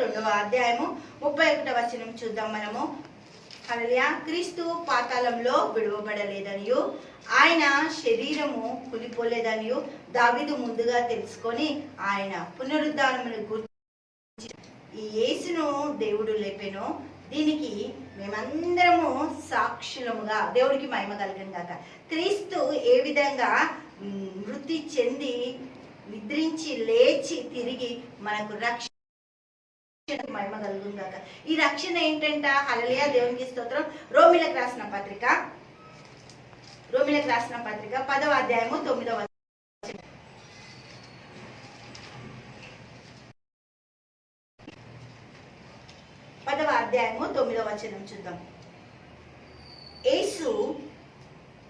రెండవ అధ్యాయము ముప్పై ఒకటవ వచనం చూద్దాం మనము. అలలియా క్రీస్తు పాతాళంలో విడువబడలేదనియు ఆయన శరీరము కులిపోలేదనియు దావిదు ముందుగా తెలుసుకొని ఆయన పునరుద్ధానమును గుర్తించి ఈ యేసును దేవుడు లేపెను. దీనికి మేమందరము సాక్షులముగా దేవుడికి మహిమ కలగంగాక క్రీస్తు ఏ విధంగా మృతి చెంది నిద్రించి లేచి తిరిగి మనకు రక్ష మహిమ కలుగును కాక ఈ రక్షణ ఏంటంట? హలలియా దేవునికి స్తోత్రం. రోమిలకు రాసిన పత్రిక. రోమిలకు రాసిన పత్రిక పదవ అధ్యాయము తొమ్మిదవ పదవ అధ్యాయము తొమ్మిదవ వచనం చూద్దాం. యేసు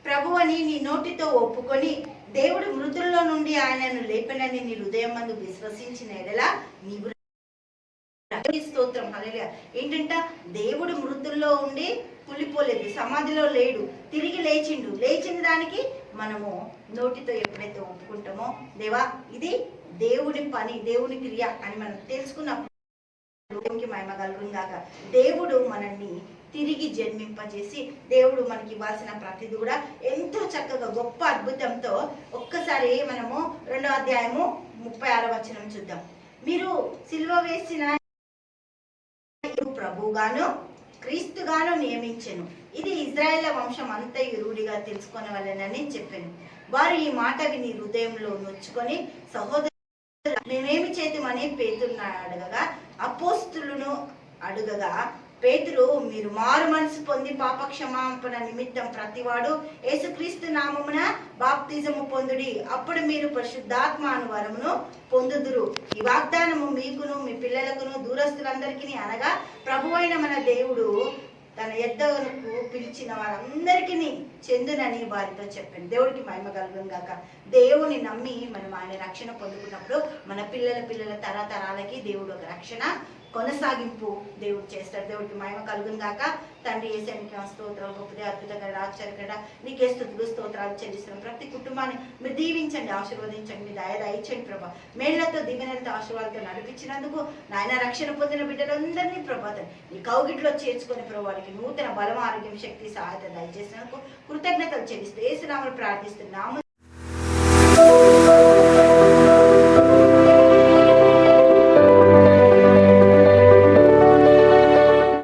ప్రభు అని నీ నోటితో ఒప్పుకొని దేవుడు మృతుల్లో నుండి ఆయనను లేపనని నీ హృదయం మందు విశ్వసించిన ఎడలా నీవు స్తోత్రం హల్లెలూయా. ఏంటంట? దేవుడు మృతుల్లో ఉండి కులిపోలేదు సమాధిలో లేడు. తిరిగి లేచిండు. లేచిన దానికి మనము నోటితో ఎప్పుడైతే ఒప్పుకుంటామో దేవా ఇది దేవుడి పని దేవుని క్రియ అని మనం తెలుసుకున్నప్పుడు దేవునికి మహిమ కలుగుందాక దేవుడు మనల్ని తిరిగి జన్మింపజేసి దేవుడు మనకి ఇవ్వాల్సిన ప్రతిది కూడా ఎంతో చక్కగా గొప్ప అద్భుతంతో ఒక్కసారి మనము రెండో అధ్యాయము ముప్పై ఆరో వచనం చూద్దాం. మీరు సిల్వ వేసిన ప్రభుగాను క్రీస్తుగాను నియమించెను. ఇది ఇజ్రాయేల్ వంశం అంతా రూఢిగా తెలుసుకొనవలెనని వాళ్ళని చెప్పాను. వారు ఈ మాట విని హృదయంలో నొచ్చుకొని సహోదరు మేమేమి చేతిమని పేతురుని అడగగా అపోస్తులను అడుగగా పేతురు మీరు మారు మనసు పొంది పాప క్షమాపణ నిమిత్తం ప్రతివాడు యేసుక్రీస్తు నామమున బాప్తిజము పొందుడి. అప్పుడు మీరు పరిశుద్ధాత్మ అనువరమును పొందుదురు. ఈ వాగ్దానము మీకును మీ పిల్లలకును దూరస్తులందరికీ అనగా ప్రభువైన మన దేవుడు తన ఎద్దవులకు పిలిచిన వారందరికీ చెందునని వారితో చెప్పండి దేవుడికి మహిమ కలుగును గాక. దేవుని నమ్మి మనం ఆయన రక్షణ పొందుకున్నప్పుడు మన పిల్లల పిల్లల తరతరాలకి దేవుడు ఒక రక్షణ కొనసాగింపు దేవుడు చేస్తాడు. దేవుడికి మహిమ కలుగును గాక. తండ్రి ఏసానికి స్తోత్రం గొప్పదే అద్భుతంగా ఆశ్చర్యకర నీకే స్థుతులు స్తోత్రాలు చెల్లిస్తున్నాం. ప్రతి కుటుంబాన్ని మీరు దీవించండి ఆశీర్వదించండి మీ దయ దయచండి ప్రభా. మేళ్ళతో దివ్యనలతో ఆశీర్వాదాలతో నడిపించినందుకు నాయన రక్షణ పొందిన బిడ్డలందరినీ ప్రభాతం నీ కౌగిట్లో చేర్చుకుని ప్రభావానికి నూతన బలం ఆరోగ్యం శక్తి సహాయత దయచేసినందుకు కృతజ్ఞతలు చెల్లిస్తూ ఏసునామలు ప్రార్థిస్తున్నాము.